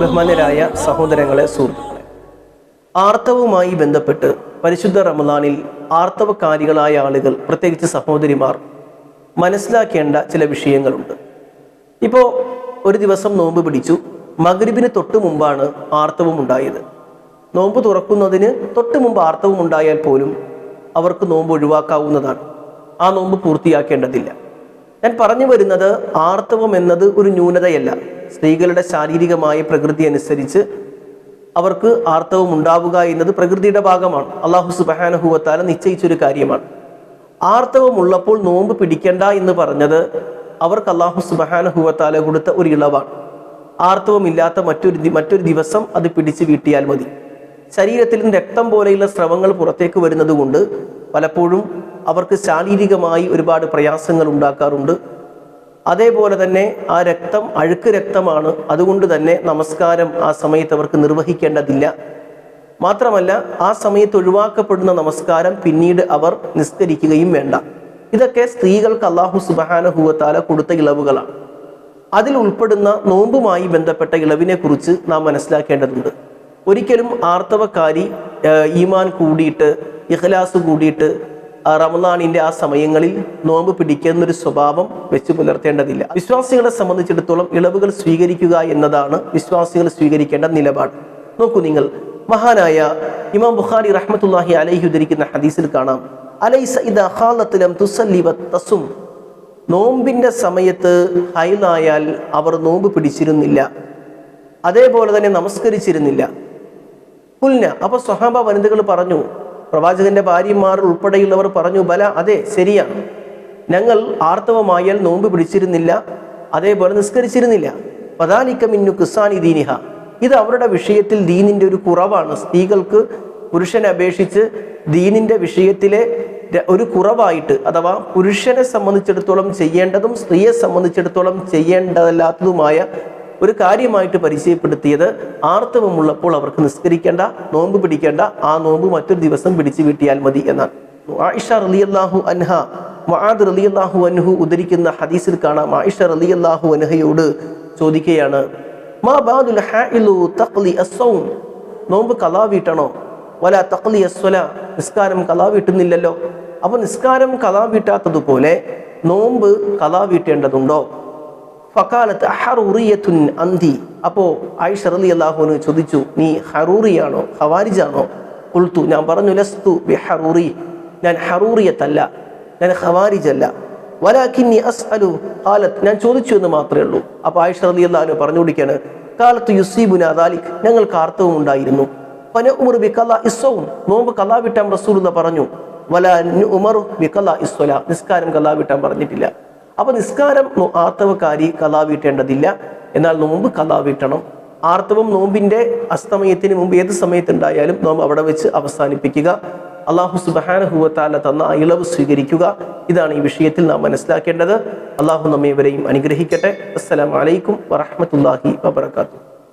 ബഹുമാനരായ സഹോദരങ്ങളെ സുഹൃത്തുക്കളെ ആർത്തവുമായി ബന്ധപ്പെട്ട് പരിശുദ്ധ റമദാനിൽ ആർത്തവകാരികളായ ആളുകൾ പ്രത്യേകിച്ച് സഹോദരിമാർ മനസ്സിലാക്കേണ്ട ചില വിഷയങ്ങളുണ്ട്. ഇപ്പോൾ ഒരു ദിവസം നോമ്പ് പിടിച്ചു. മകരിബിന് തൊട്ട് മുമ്പാണ് ആർത്തവം ഉണ്ടായത്. നോമ്പ് തുറക്കുന്നതിന് തൊട്ട് മുമ്പ് ആർത്തവം ഉണ്ടായാൽ പോലും അവർക്ക് നോമ്പ് ഒഴിവാക്കാവുന്നതാണ്. ആ നോമ്പ് പൂർത്തിയാക്കേണ്ടതില്ല. ഞാൻ പറഞ്ഞു വരുന്നത് ആർത്തവം എന്നത് ഒരു ന്യൂനതയല്ല. സ്ത്രീകളുടെ ശാരീരികമായ പ്രകൃതി അനുസരിച്ച് അവർക്ക് ആർത്തവം ഉണ്ടാവുക എന്നത് പ്രകൃതിയുടെ ഭാഗമാണ്. അള്ളാഹു സുബാനഹുവത്താല നിശ്ചയിച്ചൊരു കാര്യമാണ്. ആർത്തവം ഉള്ളപ്പോൾ നോമ്പ് പിടിക്കണ്ട എന്ന് പറഞ്ഞത് അവർക്ക് അള്ളാഹു സുബാനഹുവത്താല കൊടുത്ത ഒരു ഇളവാണ്. ആർത്തവമില്ലാത്ത മറ്റൊരു ദി- മറ്റൊരു ദിവസം അത് പിടിച്ച് വീട്ടിയാൽ മതി. ശരീരത്തിൽ രക്തം പോലെയുള്ള സ്രവങ്ങൾ പുറത്തേക്ക് വരുന്നത് കൊണ്ട് പലപ്പോഴും അവർക്ക് ശാരീരികമായി ഒരുപാട് പ്രയാസങ്ങൾ ഉണ്ടാക്കാറുണ്ട്. അതേപോലെ തന്നെ ആ രക്തം അഴുക്ക് രക്തമാണ്. അതുകൊണ്ട് തന്നെ നമസ്കാരം ആ സമയത്ത് അവർക്ക് നിർവഹിക്കേണ്ടതില്ല. മാത്രമല്ല ആ സമയത്ത് ഒഴിവാക്കപ്പെടുന്ന നമസ്കാരം പിന്നീട് അവർ നിസ്കരിക്കുകയും വേണ്ട. ഇതൊക്കെ സ്ത്രീകൾക്ക് അള്ളാഹു സുബാനഹുവത്താല കൊടുത്ത ഇളവുകളാണ്. അതിൽ ഉൾപ്പെടുന്ന നോമ്പുമായി ബന്ധപ്പെട്ട ഇളവിനെ കുറിച്ച് നാം മനസ്സിലാക്കേണ്ടതുണ്ട്. ഒരിക്കലും ആർത്തവക്കാരി ഈമാൻ കൂടിയിട്ട് ഇഖ്ലാസ് കൂടിയിട്ട് ആ, റമദാനിന്റെ ആ സമയങ്ങളിൽ നോമ്പ് പിടിക്കുന്ന ഒരു സ്വഭാവം വെച്ച് പുലർത്തേണ്ടതില്ല. വിശ്വാസികളെ സംബന്ധിച്ചിടത്തോളം ഇളവുകൾ സ്വീകരിക്കുക എന്നതാണ് വിശ്വാസികൾ സ്വീകരിക്കേണ്ട നിലപാട്. നോക്കൂ നിങ്ങൾ മഹാനായ ഇമാം ബുഖാരി റഹ്മത്തുല്ലാഹി അലൈഹി ഉദ്ധരിക്കുന്ന ഹദീസിൽ കാണാം. അലൈസ ഇദാ ഖാലത്ത് ലം തുസല്ലി വത്തസും നോമ്പിന്റെ സമയത്ത് ഹൈലായാൽ അവർ നോമ്പ് പിടിച്ചിരുന്നില്ല. അതേപോലെ തന്നെ നമസ്കരിച്ചിരുന്നില്ല. പുൽന അപ്പൊ സ്വഹാബ വനിതകൾ പറഞ്ഞു പ്രവാചകന്റെ ഭാര്യമാർ ഉൾപ്പെടെയുള്ളവർ പറഞ്ഞു ബല അതെ ശരിയാണ് ഞങ്ങൾ ആർത്തവമായാൽ നോമ്പ് പിടിച്ചിരുന്നില്ല അതേപോലെ നിസ്കരിച്ചിരുന്നില്ല. പതാലിക്ക മിന്നു കിസാനി ദീനിഹ. ഇത് അവരുടെ വിഷയത്തിൽ ദീനിന്റെ ഒരു കുറവാണ്. സ്ത്രീകൾക്ക് പുരുഷനെ അപേക്ഷിച്ച് ദീനിന്റെ വിഷയത്തിലെ ഒരു കുറവായിട്ട് അഥവാ പുരുഷനെ സംബന്ധിച്ചിടത്തോളം ചെയ്യേണ്ടതും സ്ത്രീയെ സംബന്ധിച്ചിടത്തോളം ചെയ്യേണ്ടതല്ലാത്തതുമായ ഒരു കാര്യമായിട്ട് പരിചയപ്പെടുത്തിയത് ആർത്തവമുള്ളപ്പോൾ അവർക്ക് നിസ്കരിക്കേണ്ട നോമ്പ് പിടിക്കേണ്ട ആ നോമ്പ് മറ്റൊരു ദിവസം പിടിച്ചു വീട്ടിയാൽ മതി എന്നാണ്. ആയിഷ റളിയല്ലാഹു അൻഹ മആദ് റളിയല്ലാഹു അൻഹു ഉദ്ധരിക്കുന്ന ഹദീസിൽ കാണാം. ആയിഷ റളിയല്ലാഹു അൻഹയോട് ചോദിക്കുകയാണ് മാ ഹാഇലു തഖ്ലി നോമ്പ് കലാ വീട്ടണോ വല തഖ്ലി അസ്വല നിസ്കാരം കലാ വീട്ടുന്നില്ലല്ലോ അപ്പൊ നിസ്കാരം കലാ വീട്ടാത്തതുപോലെ നോമ്പ് കലാ വീട്ടേണ്ടതുണ്ടോ ഫക്കാലത്ത് ഹറൂറിയത്തുൻ അന്തി. അപ്പോ ആയിഷ റലി അള്ളാഹുവിന് ചോദിച്ചു നീ ഹറൂറിയാണോ? ഹവാരിജാണോ ഉൾത്തു ഞാൻ പറഞ്ഞു ലസ്തു ബി ഹറൂറി ഞാൻ ഹറൂറിയത്തല്ല ഞാൻ ഖവാരിജല്ല. വലാക്കിന്നി അസ്അലു. കാലത്ത് ഞാൻ ചോദിച്ചു എന്ന് മാത്രമേ ഉള്ളൂ. അപ്പൊ ആയിഷ റലി അള്ളാഹുന് പറഞ്ഞു കൊടുക്കുകയാണ് കാലത്ത് യുസീബുന അദാലിഖ് ഞങ്ങൾക്ക് ആർത്തവം ഉണ്ടായിരുന്നു. പന ഉമർ ബി കല ഇസ്സവും നോമ്പ് കലാവിട്ടാം റസൂൽ എന്ന് പറഞ്ഞു വല ഉമർ ബി കല ഇസ്വല നിസ്കാരം കലാവിട്ടാൻ പറഞ്ഞിട്ടില്ല. അപ്പൊ നിസ്കാരം ആർത്തവക്കാരി കലാ വീട്ടേണ്ടതില്ല എന്നാൽ നോമ്പ് കലാ വീട്ടണം ആർത്തവം നോമ്പിന്റെ അസ്തമയത്തിന് മുമ്പ് ഏത് സമയത്തുണ്ടായാലും നോമ്പ് അവിടെ വെച്ച് അവസാനിപ്പിക്കുക. അള്ളാഹു സുബാനഹുവത്താല തന്ന ഇളവ് സ്വീകരിക്കുക. ഇതാണ് ഈ വിഷയത്തിൽ നാം മനസ്സിലാക്കേണ്ടത്. അള്ളാഹു നമ്മെ ഇവരെയും അനുഗ്രഹിക്കട്ടെ. അസ്സലാമലൈക്കും വറഹമത്തല്ലാഹി വബർക്കാത്തു